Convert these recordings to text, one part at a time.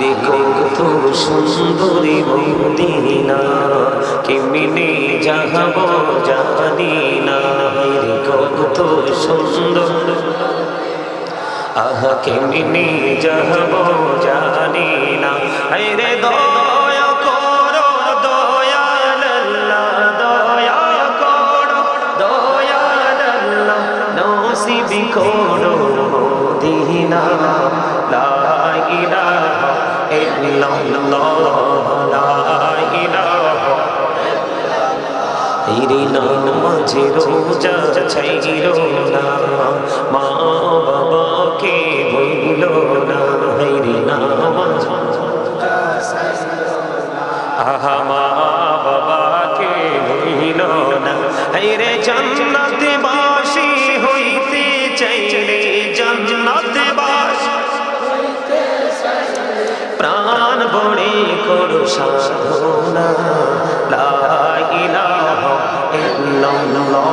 রে কত সুন্দরী মদিনা কেমনে যাহব জানি না। রে কত সুন্দর। আহা কেমনে যাব জানি না। রে দয়া করো, দয়াল আল্লাহ, দয়া করো, দয়াল আল্লাহ, নসিব করো মদিনা। লা ইলাহা ইল্লাল্লাহ। তেরে নাম মাঝে রোজা ছাইরো না। মা বাবাকে ভুলো না হেরে নাম আহা, মা বাবাকে ভুলো না। হেরে জান্নাত বাসি হইতে চাইলে জান্নাত বড়ে করো সাধনা। লা ইলাহা ইল্লাল্লাহ।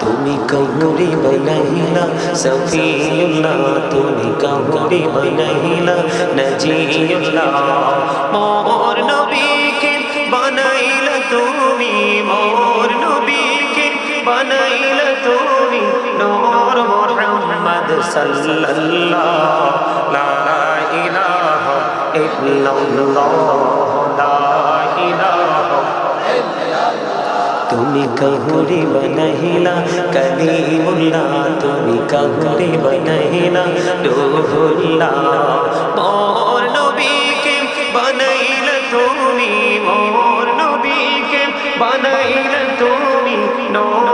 তুমি কাউরে বানাইলা সফিউল্লাহ। তুমি কাউরে বানাইলা নজিউল্লাহ। তুমি নূর মুহাম্মদ সাল্লাল্লাহ লা ইলাহা ইল্লাল্লাহ। তুমি কাহুরি বনহিলা কলিমুল্লাহ। তুমি কাহুরি বনহিলা রূহুল্লাহ। মোর নবীকে বনাইলা তুমি, মোর নবীকে বনাইলা তুমি, নূর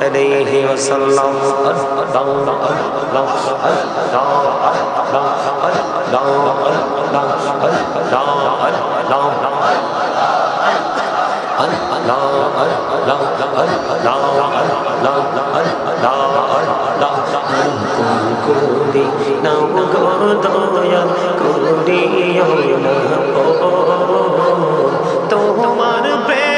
عليه وسلم الله الله الله الله الله الله করি নাও গো দয়া করিও না তোমার প্রেমে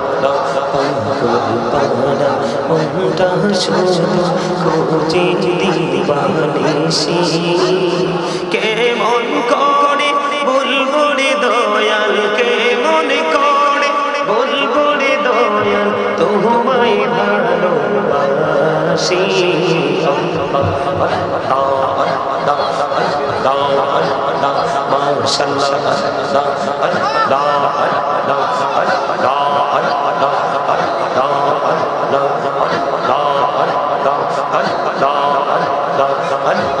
কেমন করে বলব রে দয়াল কেমন করে বলব রে দয়াল তোমায় ভালোবাসি বড়ই নিঠু নেই তো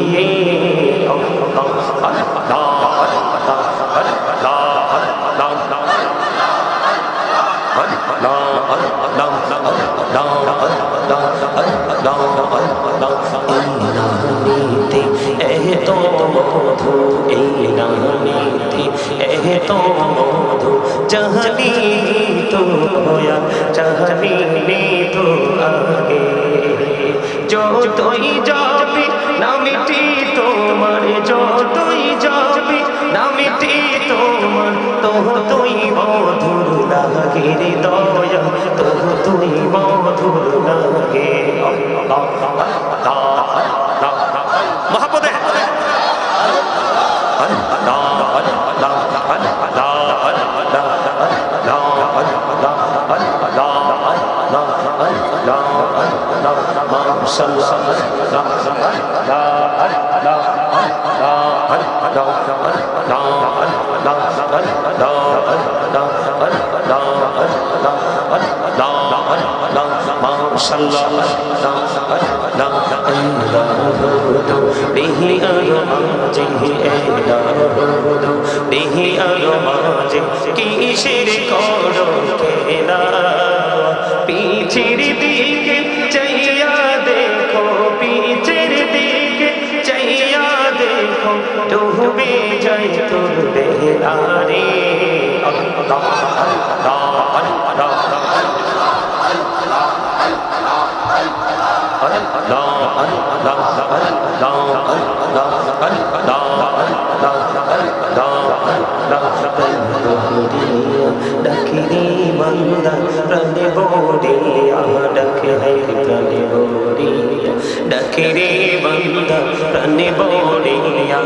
নামীতে এত মধু, এই নামীতে এত মধু জাহানি তো হয়া জাহানি তো আগে। যতই যাবে, নামিটি তোমার, যতই যাবে নামিটি তোমার তো তুই মধুর লাগে রে দয়া তো তুই মধুর লাগে কিসের করো কেনা পিছির দিকে চাইয়া ডুবে যাই তোর বেহারে ডাকিরি বান্দা প্রাণে বড়িয়া ডাকে প্রাণে বড়িয়া ডাকিরি বান্দা, প্রাণে বড়িয়া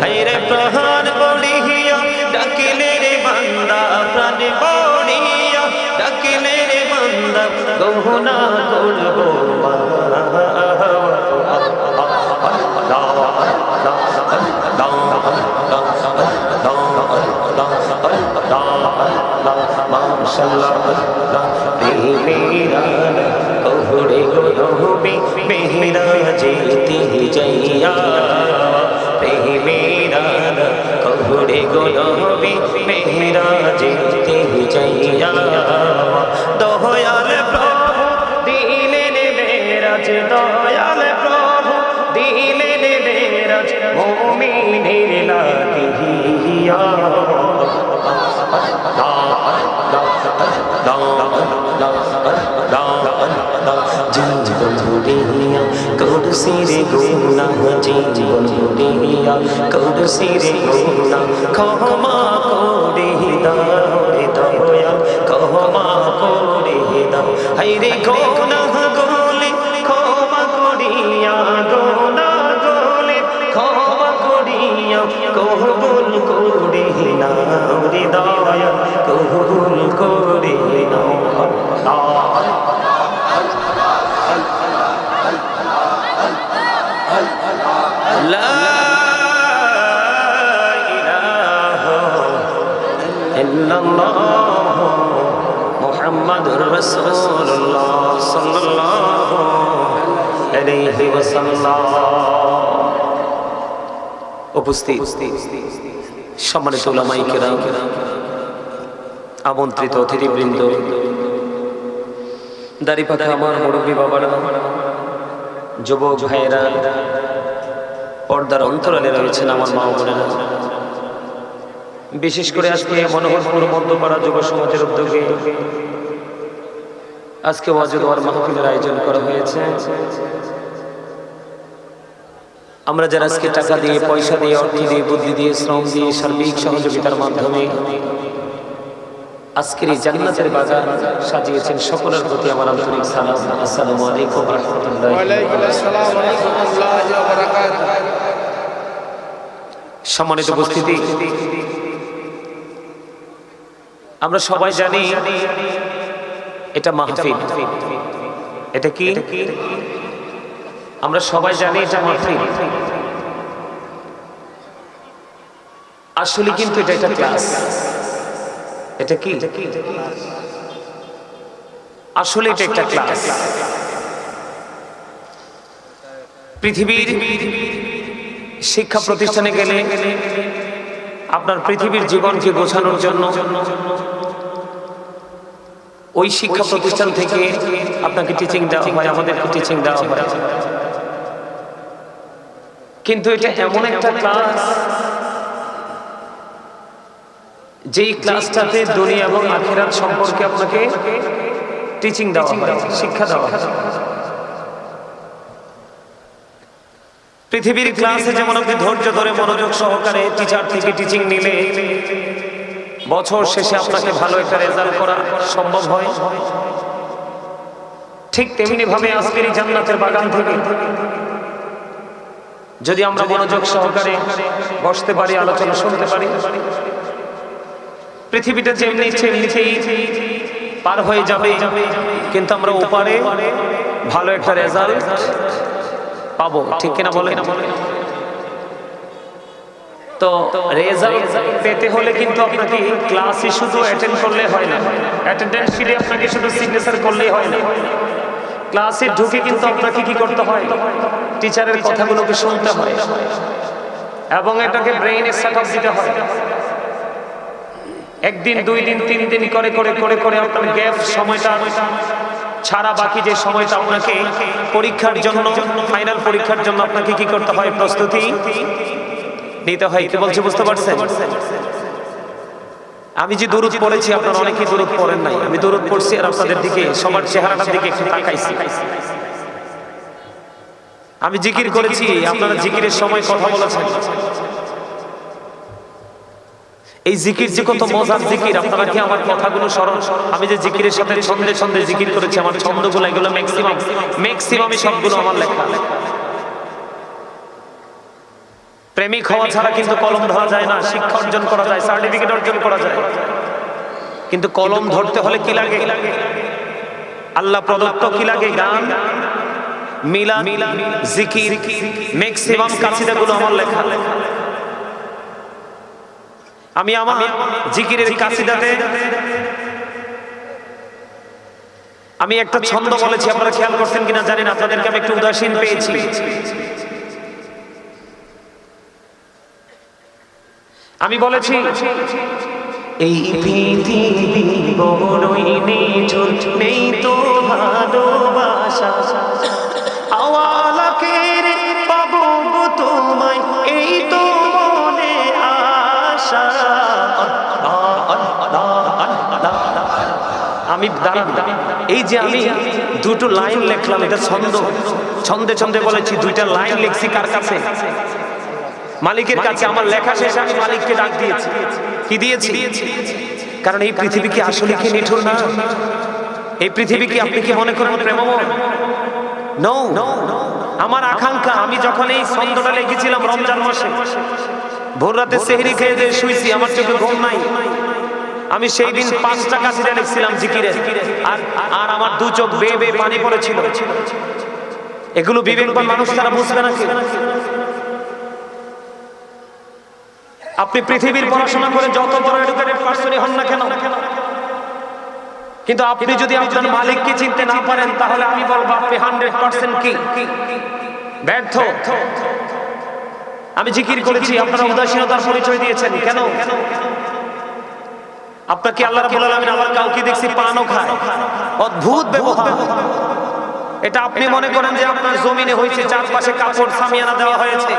হাই রে প্রাণ বড়িয়া ডাকিলে রে বান্দা, প্রাণে বড়িয়া ডাকিলে রে বান্দা, গহনা করব কহুড়ে গনবি মেহরা যেতে যাইয়া প্রেমেরা কহুড়ে গনবি মেহরা যেতে যাইয়া দয়াল প্রভু দিলেন বেরাজ দয়াল প্রভু দিলেন বেরাজ মোমিনের লাগিয়া জীবন ধরিয়া করছি রে গুনা জীবন ধরিয়া করছি রে গুনা ক্ষমা করে দাও রে দয়া ক্ষমা করে দাও হাই রে গুনা গলে ক্ষমা করিয়া গোনা গলে ক্ষমা করিয়া কবুল করে উপস্থিত সম্মানিত ওলামাই কেরাম, আমন্ত্রিত অতিথিবৃন্দ দাড়ি পাখা আমার মুরব্বী বাবারা, যুবক ভাইয়েরা, পর্দার অন্তরালে রয়েছেন আমার মা বোনেরা। বিশেষ করে আজকে মনোহরপুর মধ্যপাড়া যুব সমাজের উদ্যোগে আজকে ওয়াজুদ মাহফিলের আয়োজন করা হয়েছে। আমরা যারা আজকে টাকা দিয়ে, পয়সা দিয়ে, অর্থ দিয়ে, বুদ্ধি দিয়ে, শ্রম দিয়ে, সার্বিক সহযোগিতার মাধ্যমে আজকের এই জান্নাতের বাজার সাজিয়েছেন, সকলের প্রতি আমার আন্তরিক সালাম। আসসালামু আলাইকুম সম্মানিত উপস্থিতি, আমরা সবাই জানি এটা মাহফিল। এটা কি? আমরা সবাই জানি এটা মাহফিল আসলে কিন্তু এটা একটা ক্লাস। এটা কি? আসলে এটা একটা ক্লাস। পৃথিবীর শিক্ষা প্রতিষ্ঠানে গেলে আপনার পৃথিবীর জীবনকে গোছানোর জন্য ওই শিক্ষা প্রতিষ্ঠান থেকে আপনাকে টিচিং দেওয়া হয়, আমাদেরকে টিচিং দেওয়া হয়। কিন্তু এটা এমন একটা ক্লাস যেই ক্লাসটাতে দুনিয়া এবং আখেরাত সম্পর্কে আপনাকে টিচিং দেওয়া হয় শিক্ষা দেওয়া হয়। পৃথিবীর ক্লাসে যেমন আপনি ধৈর্য ধরে মনোযোগ সহকারে টিচার থেকে টিচিং নিলে বছর শেষে আপনাকে ভালো একটা রেজাল্ট করা সম্ভব হয়। ঠিক তেমনি ভাবে আজকের জান্নাতের বাগান থেকে যদি আমরা মনোযোগ সহকারে বসতে পারি, আলোচনা শুনতে পারি, পৃথিবীটা যেমনি ইচ্ছে এমনিতেই পার হয়ে যাবে, কিন্তু আমরা ওপারে ভালো একটা রেজাল্ট পাবো, ঠিক কিনা বলে তো রেজাল্ট পেতে হলে কিন্তু আপনাকে ক্লাসে শুধু অ্যাটেন্ড করলে হয় না অ্যাটেন্ডেন্স শিটে আপনাকে শুধু সিগনেচার করলেই হয় না। ক্লাসে ঢুকে কিন্তু আপনাকে কি করতে হয়? টিচারের কথাগুলোকে শুনতে হয় এবং এটাকে ব্রেইনে সেট দিতে হয়। একদিন, দুই দিন, তিন দিন করে করে করে করে আপনার গ্যাপ সময়টা ছাড়া বাকি যে সময়টা আপনাকে পরীক্ষার জন্য ফাইনাল পরীক্ষার জন্য আপনাকে কি করতে হয়? প্রস্তুতি নিতে হয়। কি বলছে, বুঝতে পারছেন? আমি যে দূরত পড়েছি, আপনারা অনেকেই দূরত পড়েন নাই। আমি দূরত পড়ছি আর আপনাদের দিকে, সবার চেহারাটার দিকে একটু তাকাইছি। আমি জিকির করেছি আপনারা জিকিরের সময় কথা বলেছেন। এই জিকির যে কত মজার জিকির আপনারা কি আমার কথাগুলো স্মরণ? আমি যে জিকিরের সাথে ছন্দে ছন্দে জিকির করেছি আমার ছন্দগুলো এগুলো ম্যাক্সিমাম ম্যাক্সিমামই সবগুলো আমার লেখা। প্রেমিক হওয়া ছাড়া কিন্তু কলম ধরা যায় না শিক্ষা অর্জন করা যায় সার্টিফিকেট অর্জন করা যায়। কিন্তু কলম ধরতে হলে কি লাগে? আল্লাহ প্রদত্ত কি লাগে? গান? মিলা জিকির ম্যাক্সিমাম কাছিদাগুলো আমার লেখা। আমি আমার জিকিরের কাছিদাতে আমি একটা ছন্দ বলেছি আপনারা খেয়াল করছেন কিনা জানেন আপনাদেরকে আমি একটু উদাসীন পেয়েছি। আমি বলেছি এই পৃথিবী বড়ই নেই তো ভালোবাসা। দাঁড়ান। এই যে আমি দুটো লাইন লিখলাম এটা ছন্দ। ছন্দে ছন্দে বলেছি দুইটা লাইন লিখছি কার কাছে? মালিকের কাছে। আমার লেখা শেষে আমি মালিককে ডাক দিয়েছি। কি দিয়েছি? কারণ এই পৃথিবী কি আসলে কি নিঠুর না? এই পৃথিবী কি আপনি কি মনে করেন প্রেমময় নো আমার আকাঙ্ক্ষা আমি যখন এই ছন্দটা লিখেছিলাম রমজান মাসে ভোর রাতে সেহরি খেয়ে দিয়ে শুয়েছি আমার চোখে ঘুম নাই। আমি সেই দিন পাঁচ টাকা কাছিটা লিখছিলাম জিকিরে। আর আর আমার দু চোখ বেয়ে বেয়ে পানি পড়েছিল। এগুলো বিবেকবান মানুষ তারা বুঝবে না কি? আপনি পৃথিবীর পড়াশোনা করে যত বড় এডুকেটেড পার্সনই হন না কেন? কিন্তু আপনি যদি আপনার মালিককে চিনতে না পারেন, তাহলে আমি বলব আপনি হান্ড্রেড পার্সেন্ট কি? ব্যর্থ। আমি জিকির করেছি, আপনারা উদাসীনতার পরিচয় দিয়েছেন। কেন? আপনাকে আল্লাহ রাব্বুল আলামিন আবার কাউকে দেখছি পানও খায়। অদ্ভুত ব্যবহার। এটা আপনি মনে করেন যে আপনার জমিনে হয়েছে, চারপাশে কাপড় সামিয়ানা দেওয়া হয়েছে।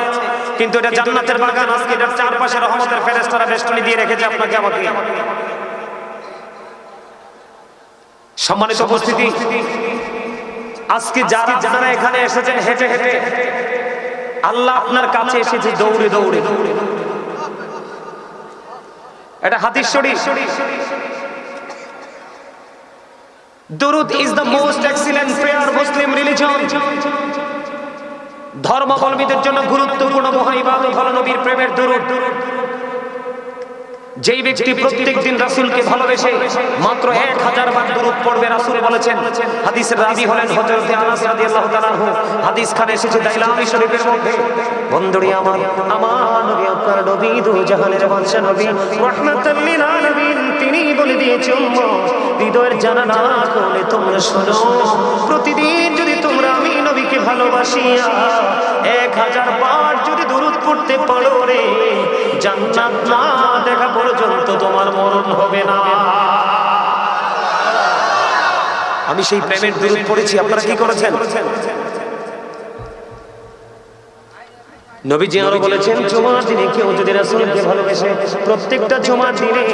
কিন্তু এটা জান্নাতের বাগান, আজকে এটার চারপাশে রহমতের ফেরেশতারা বেষ্টনী দিয়ে রেখেছে আপনাকে, আমাকে। সম্মানিত উপস্থিতি, আজকে যারা যারা এখানে এসেছেন হেঁটে হেঁটে, আল্লাহ আপনার কাছে এসেছে দৌড়ে দৌড়ে দৌড়ে। এটা হাদিস শরীফ দুরুদ is the most excellent prayer Muslim religion ধর্মাবলম্বীদের জন্য গুরুত্বপূর্ণ মহা ইবাদত হলো নবীর প্রেমের দুরুদ। যেই ব্যক্তি প্রত্যেক দিন রাসুলকে ভালোবেসে মাত্র এক হাজার বার দূরত পড়বে, রাসুল বলেছেন, হাদিসের রাজি হলেন হজরত আনাস রাদিয়াল্লাহু তাআলা হু হাদিস খানে এসেছে দাইলামি শরীফের মধ্যে। বন্ধুরি আমার আমার নবী, আপনার নবী দু জাহানের বাদশা নবী। রাহমাতাল লিল আলামিন। তিনি বলে দিয়েছেন হৃদয়ের জানা না করলে তোমরা শোনো। প্রতিদিন যদি তোমরা আমি নবীকে ভালোবাসিয়া এক হাজার বার যদি দূরত পড়তে পারো রে, জান্নাত না দেখা পর্যন্ত তোমার মরণ হবে না। আমি সেই প্রেমের দূরত পড়েছি, আপনারা কি করেছেন? নবীজি আরও বলেছেন জুমার দিনে কেউ যদি রাসূলকে ভালোবেসে প্রত্যেকটা জুমার দিনে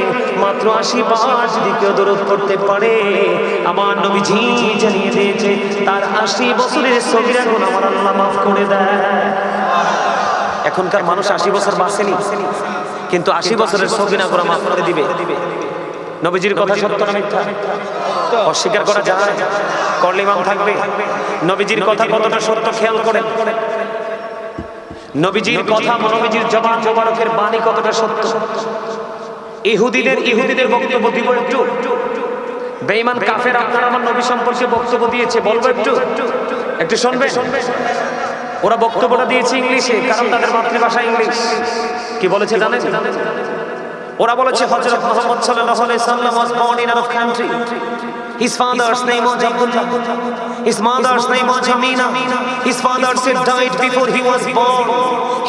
মাত্র আশি বার যদি কেউ দরুদ পারে আমার নবীজি জানিয়ে দিয়েছে তার আশি বছরের সগিরা গুণ আমার আল্লাহ মাফ করে দেয়। এখনকার মানুষ আশি বছর বাঁচেনি কিন্তু আশি বছরের সগিনা গুণ মাফ করে দিবে। নবীজির কথা সত্য না মিথ্যা? অস্বীকার করা যায়? করলে ইমাম থাকবে? নবীজির কথা কতটা সত্য খেয়াল করেন? নবীজির কথা নবীজির জবান মোবারকের বাণী কতটা সত্য? ইহুদিদের ইহুদিদের বক্তব্য দিব একটু। বেঈমান কাফের আপনার আমার নবী সম্পর্কে বক্তব্য দিয়েছে বলব একটু? একটু। শুনবে? ওরা বক্তব্যটা দিয়েছে ইংলিশে কারণ তাদের মাতৃভাষা ইংলিশ। কি বলেছে জানেন? ওরা বলেছে হযরত মুহাম্মদ সাল্লাল্লাহু আলাইহি সাল্লাম was born in Arab country His father's name was Abdullah. His mother's name was Amina. His father said died before he was born.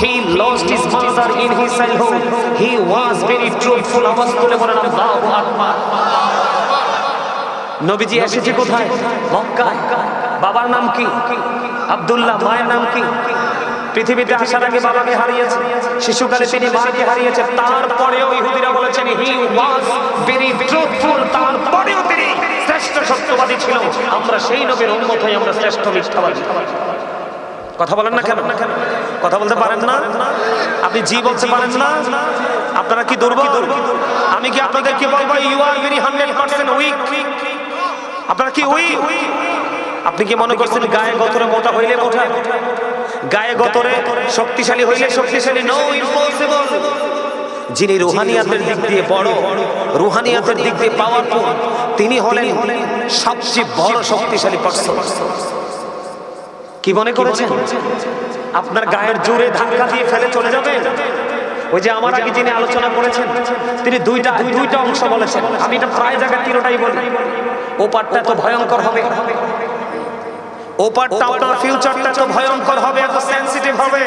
He lost his mother in his childhood. He was very truthful. আওয়াজ তুলে বলেন আল্লাহু আকবার। নবীজি এসেছে কোথায় মক্কায় বাবার নাম কি আব্দুল্লাহ মায়ের নাম কি পৃথিবীতে আসার আগে বাবাকে হারিয়েছে শিশুকালে তিনি মাকে হারিয়েছে তারপরেও ইহুদিরা বলেছেন হি ওয়াজ ভেরি ট্রুথফুল তারপরেও তিনি শ্রেষ্ঠ সত্যবাদী ছিল। আমরা সেই নবীর উন্মত হয়ে আমরা শ্রেষ্ঠ মিথ্যাবাদী। কথা বলেন না কেন? কথা বলতে পারেন না? আপনি জি বলতে পারেন না? আপনারা কি দুর্বল? আমি কি আপনাদেরকে বলব you are very hundred percent weak আপনারা কি উইক আপনি কি মনে করছেন গায়ে গতরে মোটা? হইলে মোটা? গায়ে গতরে শক্তিশালী হইলে শক্তিশালী নো ইম্পসিবল যিনি রুহানিয়াতের দিক দিয়ে বড়, রুহানিয়াতের দিক দিয়ে পাওয়ারফুল তিনি হলেন সবচেয়ে বড় শক্তিশালী পার্সন কি মনে করেছেন? আপনার গায়ের জোরে ধাক্কা দিয়ে ফেলে চলে যাবে ওই যে আমার আগে যিনি আলোচনা করেছেন, তিনি দুইটা দুইটা অংশ বলেছেন। আমি এটা প্রায় জায়গায় তিনটাই বলি। ও পার্টটা এত ভয়ঙ্কর হবে। ও পার্টটা আপনার ফিউচারটা এত ভয়ঙ্কর হবে এত সেনসিটিভ হবে।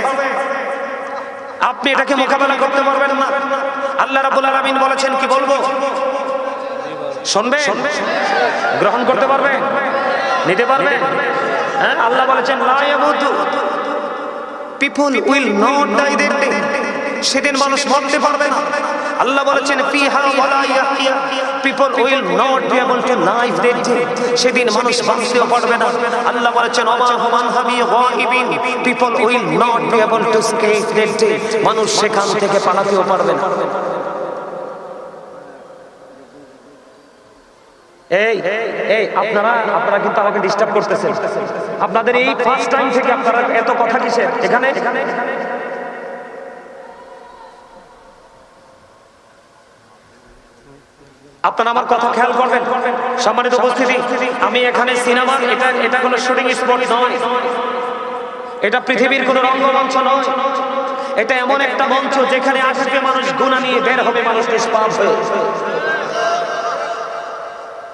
আপনি এটাকে মোকাবেলা করতে পারবেন না। আল্লাহ রাব্বুল আলামিন বলেছেন কি বলব? শুনবে? গ্রহণ করতে পারবে? নিতে পারবে? হ্যাঁ আল্লাহ বলেছেন people will not die that day সেদিন মানুষ মরতে পারবে না। আল্লাহ বলেছেন, ফিহা ওয়ালা Yahya people will not be able to that day সেদিন মানুষ বাঁচতেও পারবে না। আল্লাহ বলেছেন, ওমা হুমান হাবি গাইবিন people will not be able to escape day মানুষ সেখান থেকে পালাতেও পারবে না। এই এই, আপনারা আপনারা কিন্তু আমাকে ডিস্টার্ব করতেছেন। আপনাদের এই ফার্স্ট টাইম থেকে আপনারা এত কথা কিসের? এখানে? আপনারা আমার কথা খেয়াল করবেন। সম্মানিত উপস্থিতি, আমি এখানে সিনেমা, এটা এটা কোনো শুটিং স্পট নয়। এটা পৃথিবীর কোনো রঙ্গমঞ্চ নয়। এটা এমন একটা মঞ্চ যেখানে আসবে মানুষ গুণা নিয়ে বের হবে, মানুষ নিষ্পাপ হয়ে।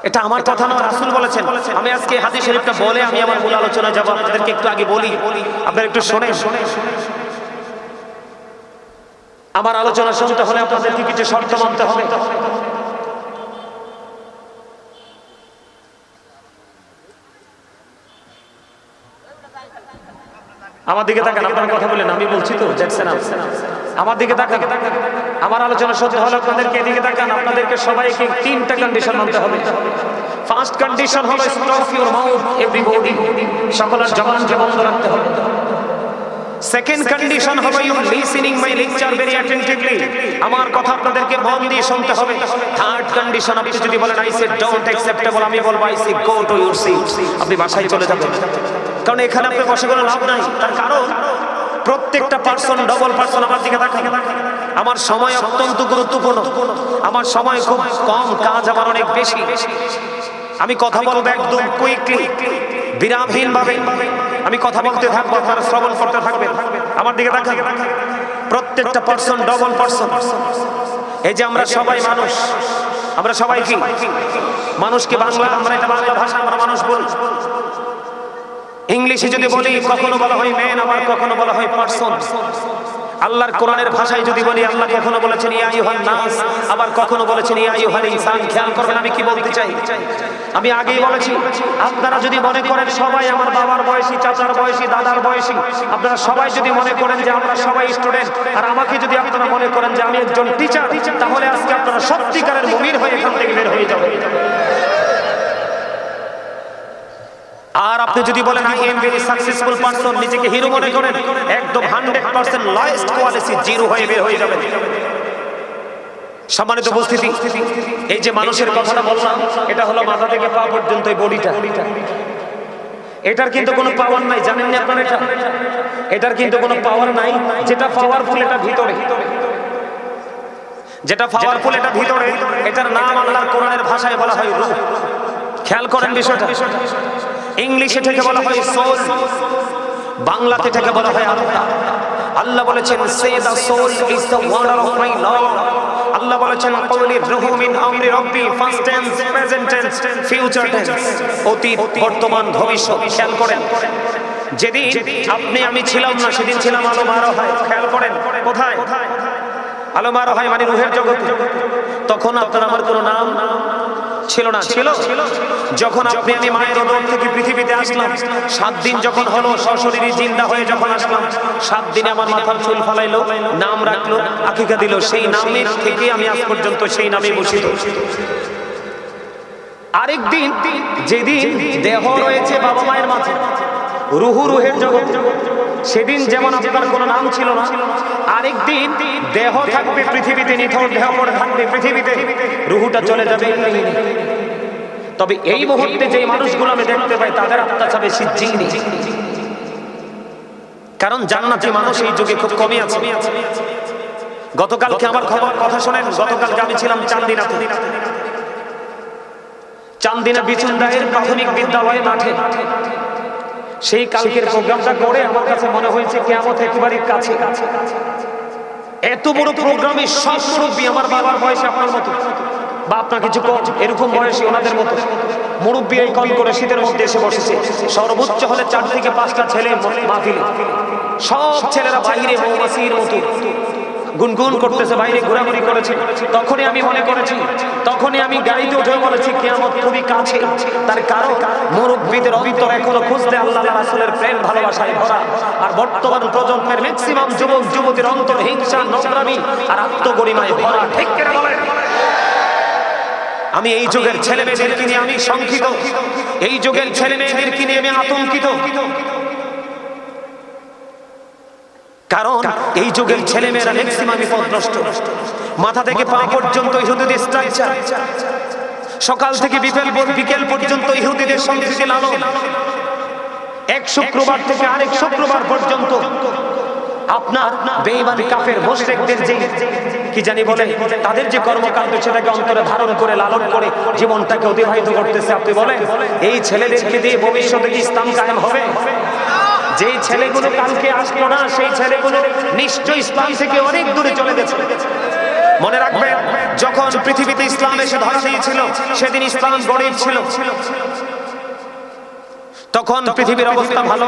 এটা আমার কথা নয়, রাসূল বলেছেন। আমি আজকে হাদিস শরীফটা বলে আমি আমার মূল আলোচনা যাব, আপনাদেরকে একটু আগে বলি। আপনারা একটু শুনেন। আমার আলোচনা শুনতে হলে আপনাদেরকে কিছু শর্ত মানতে হবে? আমার দিকে তাকান, আপনারা কথা বলেন, আমি বলছি তো জ্যাকসন আমার দিকে তাকান, আমার আলোচনা সহ্য হলো আপনাদেরকে এদিকে তাকান, আপনাদেরকে সবাইকে তিনটা কন্ডিশন মানতে হবে। ফার্স্ট কন্ডিশন হলো স্টপ ইউর মাউথ এভরিবডি সকলের জবানকে বন্ধ রাখতে হবে। সেকেন্ড কন্ডিশন হবে you listening my lecture very attentively আমার কথা আপনাদেরকে মন দিয়ে শুনতে হবে। থার্ড কন্ডিশন আপনি যদি বলেন আই সে ডোন্ট অ্যাকসেপ্টেবল আমি বলব I say go to your seat আপনি বাসায় চলে যাবেন। কারণ এখানে আপনি বসে কোনো লাভ নাই। তার কারণ, প্রত্যেকটা পার্সন ডবল পার্সন আমার দিকে তাকান। আমার সময় অত্যন্ত গুরুত্বপূর্ণ। আমার সময় খুব কম, কাজ আমার অনেক বেশি। আমি কথা বলব একদম কুইকলি বিরামহীন ভাবে আমি কথা বলতে থাকব, আপনারা শ্রবণ করতে থাকবেন। আমার দিকে তাকান। প্রত্যেকটা পার্সন ডবল পার্সন এই যে আমরা সবাই মানুষ, আমরা সবাই কি? মানুষকে বাংলা? আমরা এটা বাংলা ভাষা, আমরা মানুষ বলি? ইংলিশে যদি বলি, কখনো বলা হয় ম্যান আবার কখনো বলা হয় পার্সন আল্লাহর কোরআনের ভাষায় যদি বলি, আল্লাহ কখনো বলেছেন, ইয়া আইয়ুহান নাস আবার কখনো বলেছেন, ইয়া আইয়ুহাল ইনসান খেয়াল করবেন আমি কি বলতে চাই? আমি আগেই বলেছি, আপনারা যদি মনে করেন সবাই আমার বাবার বয়সী, চাচার বয়সী, দাদার বয়সী, আপনারা সবাই যদি মনে করেন যে আমরা সবাই স্টুডেন্ট আর আমাকে যদি আপনারা মনে করেন যে আমি একজন টিচার তাহলে আজকে আপনারা সত্যিকারের মুমির হয়ে এখান থেকে বের হয়ে যাবেন। আর আপনি যদি বলেন I am very successful person নিজেকে হিরো মনে করেন, একদম hundred percent lowest quality zero হয়ে বের হয়ে যাবেন। সম্মানিত উপস্থিতি, এই যে মানুষের কথাটা বললাম, এটা হলো মাথা থেকে পা পর্যন্ত এই বডিটা। এটার কিন্তু কোনো পাওয়ার নাই, জানেন না আপনারা এটা? এটার কিন্তু কোনো পাওয়ার নাই, যেটা পাওয়ারফুল এটা ভিতরে। যেটা পাওয়ারফুল এটা ভিতরে, এটার নাম আল্লাহর কোরআনের ভাষায় বলা হয় রূহ খেয়াল করেন বিষয়টা। ইংলিশে থেকে বলা হয় সোল, বাংলাতে থেকে বলা হয় আত্মা। আল্লাহ বলেছেন, say the soul is the wonder of my lord. আল্লাহ বলেছেন, কওলি রুহু মিন আমরি রব্বি first tense present tense future tense অতীত, বর্তমান, ভবিষ্যৎ, খেয়াল করেন। যেদিন আপনি, আমি ছিলাম না, সেদিন ছিলাম আলো মারা হয়, খেয়াল করেন, কোথায়? আলো মারা হয় মানে রুহের জগতে। তখন আপনার আমার কোনো নাম ছিল না, ছিল। যখন আপনি আমি মায়ের উদর থেকে পৃথিবীতে আসলাম, সাত দিন যখন হলো, সশরীরী জিন্দা হয়ে যখন আসলাম, সাত দিনে আমার মাথার চুল ফালাইলো, নাম রাখল, আকিকা দিল, সেই নামের থেকে আমি আজ পর্যন্ত সেই নামে বসিত। আরেক দিন যেদিন দেহ রয়েছে বাবা মায়ের মাঝে, রুহু রুহের জগৎ, সেদিন যেমন আপনার কোনো নাম ছিল না আরেক দিন দেহ থাকবে পৃথিবীতে, নিথর দেহ পড়ে থাকবে পৃথিবীতে। রুহুটা চলে যাবে তবে এই মুহূর্তে যে মানুষগুলো আমি দেখতে পাই, তাদের আত্মা যাবে সিজ্জিনি কারণ জান্নাতি মানুষ এই যুগে খুব কমই আছে। গতকালকে আমার খবর, কথা শোনেন, গতকালকে আমি ছিলাম চান্দিনাতে। চান্দিনা বিচুন্দায়ের প্রাথমিক বিদ্যালয় মাঠে। সেই কালকের প্রোগ্রামটা করে আমার কাছে মনে হয়েছে কেমন একেবারে কাছে কাছে এত বড় প্রোগ্রামে সব মুরব্বী আমার বাবার বয়সে আপনার মতো বা আপনার কিছু কম এরকম বয়সী ওনাদের মতো মুরব্বী এই কল করে শীতের মধ্যে এসে বসেছে সর্বোচ্চ হলে চার থেকে পাঁচটা ছেলে মাহফিলে সব ছেলেরা বাইরে মৌমাসির মতো গুনগুন করতেছে, বাইরে ঘোরাঘুরি করেছে। তখনই আমি মনে করেছি, তখনই আমি গাড়িতে উঠে বলেছি, কেয়ামত খুবই কাছে। তার কারণ, মুরব্বীদের অন্তর এখনও খুঁজতে আল্লাহ রাসূলের প্রেম, ভালোবাসায় ভরা। আর বর্তমান প্রজন্মের ম্যাক্সিমাম যুবক, যুবতীর অন্তর হিংসা, নোংরামি আর আত্মগরিমায় ভরা। ঠিক আমি এই যুগের ছেলে মেয়েদেরকে নিয়ে আমি শঙ্কিত। এই যুগের ছেলে মেয়েদেরকে নিয়ে আমি আতঙ্কিত। কারণ এই যুগের ছেলেমেয়েরা ম্যাক্সিমাম বিপদগ্রস্ত। মাথা থেকে পা পর্যন্ত ইহুদিদের স্ট্রাকচার সকাল থেকে বিকেল বিকেল পর্যন্ত ইহুদিদের সংস্কৃতি লালন। এক শুক্রবার থেকে আরেক শুক্রবার পর্যন্ত আপনার বেঈমান কাফের মুশরিকদের যে কি জানি বলে, তাদের যে কর্মকাণ্ড সেটাকে অন্তরে ধারণ করে, লালন করে জীবনটাকে অতিবাহিত করতেছে, আপনি বলেন? এই ছেলেদেরকে দিয়ে ভবিষ্যতে কি ইসলাম কায়েম হবে? যেই ছেলেগুলো কালকে আসলো না, সেই ছেলেগুলো নিশ্চয় ইসলাম থেকে অনেক দূরে চলে গেছে। মনে রাখবেন, যখন পৃথিবীতে ইসলাম এসে ধরা দিয়েছিল, সেদিন ইসলাম গরিব ছিল। তখন পৃথিবীর অবস্থা ভালো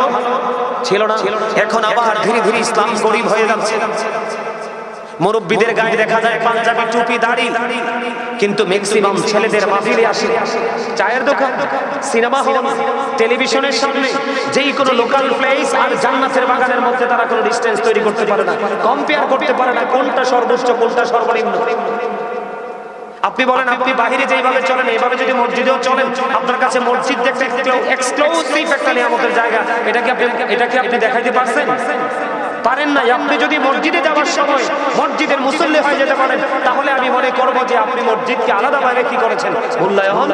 ছিল না, এখন আবার ধীরে ধীরে ইসলাম গরিব হয়ে যাচ্ছে। মুরব্বীদের গায়ে দেখা যায় পাঞ্জাবি টুপি, দাড়ি। কিন্তু ম্যাক্সিমাম ছেলেদের মাফিলে আসে। চায়ের দোকান, সিনেমা হল, টেলিভিশনের সামনে। যেই কোনো লোকাল প্লেস আর জান্নাতের বাগানের মধ্যে তারা কোনো ডিস্টেন্স তৈরি করতে পারে না। কম্পেয়ার করতে পারে না কোনটা সর্বোচ্চ, কোনটা সর্বনিম্ন। আপনি বলেন, আপনি বাহিরে যেইভাবে চলেন এইভাবে যদি মসজিদেও চলেন, আপনার কাছে মসজিদ দেখতে এক্সক্লুসিভ একটা নিয়ামতের জায়গা। এটা কি আপনি, এটা কি আপনি দেখাইতে পারছেন? পারেন নাই। আপনি যদি মসজিদে যাওয়ার সময় মসজিদের মুসল্লি হয়ে যেতে পারেন, তাহলে আমি মনে করব যে আপনি মসজিদকে আলাদাভাবে কি করেছেন? মূল্যায়ন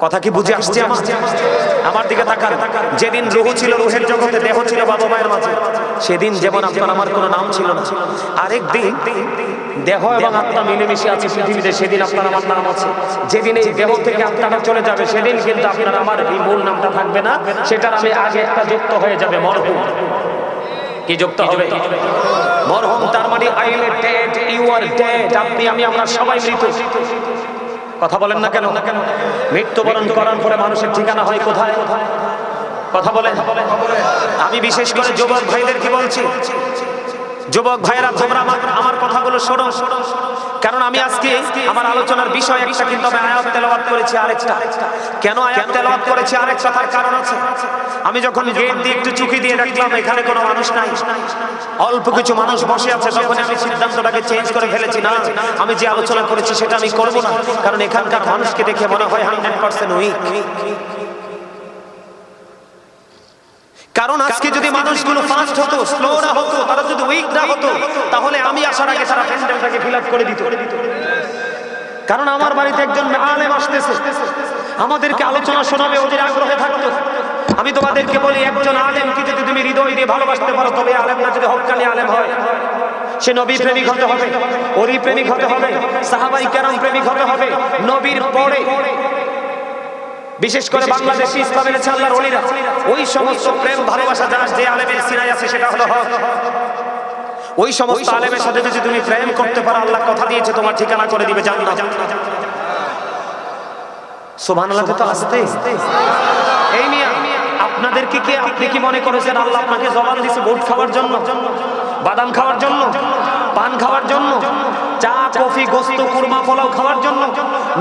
কথা কি বুঝে আসছে আমার? আমার দিকে তাকান। যেদিন রুহু ছিল, রুহের জগতে দেহ ছিল বাবা মায়ের মাঝে। সেদিন যেমন আপনার আমার কোনো নাম ছিল না। আরেক দিন দেহ এবং আত্মা মিলেমিশে আছে পৃথিবীতে, সেদিন আপনার আমার নাম আছে। যেদিন এই দেহ থেকে আত্মাটা চলে যাবে, সেদিন কিন্তু আপনার আমার এই মূল নামটা থাকবে না। সেটার আমি আগে একটা যুক্ত হয়ে যাবে, মরহুম। কি যুক্ত হবে? মরহুম, তার মানে I am dead you are dead আপনি, আমি, আমরা সবাই মৃত। কথা বলেন না কেন? মৃত্যুবরণ করার পরে মানুষের ঠিকানা হয় কোথায়? কথা বলেন। আমি বিশেষ করে যুবক ভাইদেরকে বলছি, যুবক ভাইয়েরা, তোমরা আমার কথাগুলো আমার কথাগুলো শোনো। কারণ আমি আজকে আমার আলোচনার বিষয় একটা কিন্তু আমি আয়াত তেলাওয়াত করেছি আরেকটা। কেন আয়াত তেলাওয়াত করেছি আরেকটা? তার কারণ আছে। আমি যখন গেট দিয়ে একটু চুকি দিয়ে দেখলাম এখানে কোনো মানুষ নাই। অল্প কিছু মানুষ বসে আছে তখন আমি সিদ্ধান্তটাকে চেঞ্জ করে ফেলেছি, না, আমি যে আলোচনা করেছি সেটা আমি করব না, কারণ এখানকার মানুষকে দেখে মনে হয় হান্ড্রেড পার্সেন্ট উইক কারণ আজকে যদি মানুষগুলো ফাস্ট হতো স্লো না হতো তারা যদি উইক না হতো তাহলে আমি আসার আগে তারা প্যান্ডেলটাকে ফিল আপ করে দিত কারণ আমার বাড়িতে একজন আলেম আসতেছে। আমাদেরকে আলোচনা শোনাবে ওদের আগ্রহে থাকতো। আমি তোমাদেরকে বলি একজন আলেম আলেমকে যদি তুমি হৃদয় দিয়ে ভালোবাসতে পারো তবে আলেম না যদি হকানি আলেম হয় সে নবী প্রেমিক হতে হবে ওরি প্রেমিক হতে হবে সাহাবাই কেরাম প্রেমিক হতে হবে নবীর পরে বিশেষ করে বাংলাদেশি ইসলামের আল্লাহর ওলিরা ওই সমস্ত প্রেম ভালোবাসা যার যে আলেমের সিনাই আছে সেটা হলো হক। ওই সমস্ত আলেমের সাথে যদি তুমি প্রেম করতে পারো আল্লাহ কথা দিয়েছে তোমার ঠিকানা করে দিবে জান্নাত। সুবহানাল্লাহ তো আসতে এই নিয়ে আপনাদেরকে কি আপনি কি মনে করেছেন আল্লাহ আপনাকে জবান দিয়েছে ভোট খাওয়ার জন্য বাদাম খাওয়ার জন্য পান খাওয়ার জন্য? চা, কফি, গোস্ত, কুরমা, পোলাও খাওয়ার জন্য।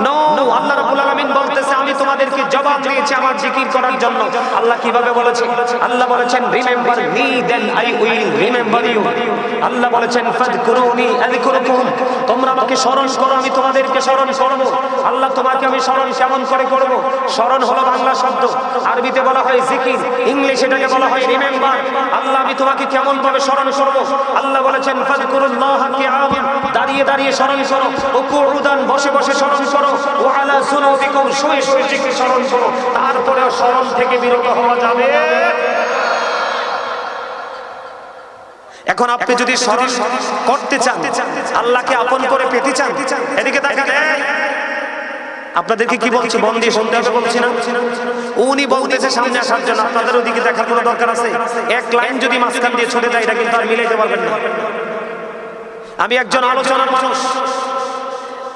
নো আল্লাহ রাব্বুল আলামিন বলতেছে, আমি তোমাদেরকে জবাব দিয়েছি আমার জিকির করার জন্য। আল্লাহ কীভাবে বলেছে? আল্লাহ বলেছেন remember me then I will remember you আল্লাহ বলেছেন, ফাদকুরুনি আযকুরুকুম। তোমরা আমাকে স্মরণ করো, আমি তোমাদেরকে স্মরণ করব। আল্লাহ তোমাকে আমি স্মরণ কেমন করে করব? স্মরণ হলো বাংলা শব্দ। আরবিতে বলা হয় জিকির, ইংলিশে এটাকে বলা হয় রিমেম্বার। আল্লাহ, আমি তোমাকে কেমন ভাবে স্মরণ করব? আল্লাহ বলেছেন, ফাদকুরুল্লাহ কিয়ামান। দাঁড়িয়ে দাঁড়িয়ে স্মরণ করো। উকুউদান বসে বসে স্মরণ করো। ও আলা সুনুবিকুম শুয়ে শুয়ে জিকির স্মরণ করো। তারপরেও স্মরণ থেকে বিরত হওয়া যাবে। এখন আপনি যদি স্মরণ করতে চান আল্লাহকে আপন করে পেতে চান এদিকে তাকান আপনাদেরকে কি বলছি দিয়ে শুনতে হবে বলছি না? উনি বলতেছে সামনে আসার জন্য আপনাদের ওদিকে দেখার কোনো দরকার আছে? এক লাইন যদি মাঝখান দিয়ে ছুটে যায় এটা কিন্তু আর মিলাইতে পারবেন না। আমি একজন আলোচনার মানুষ।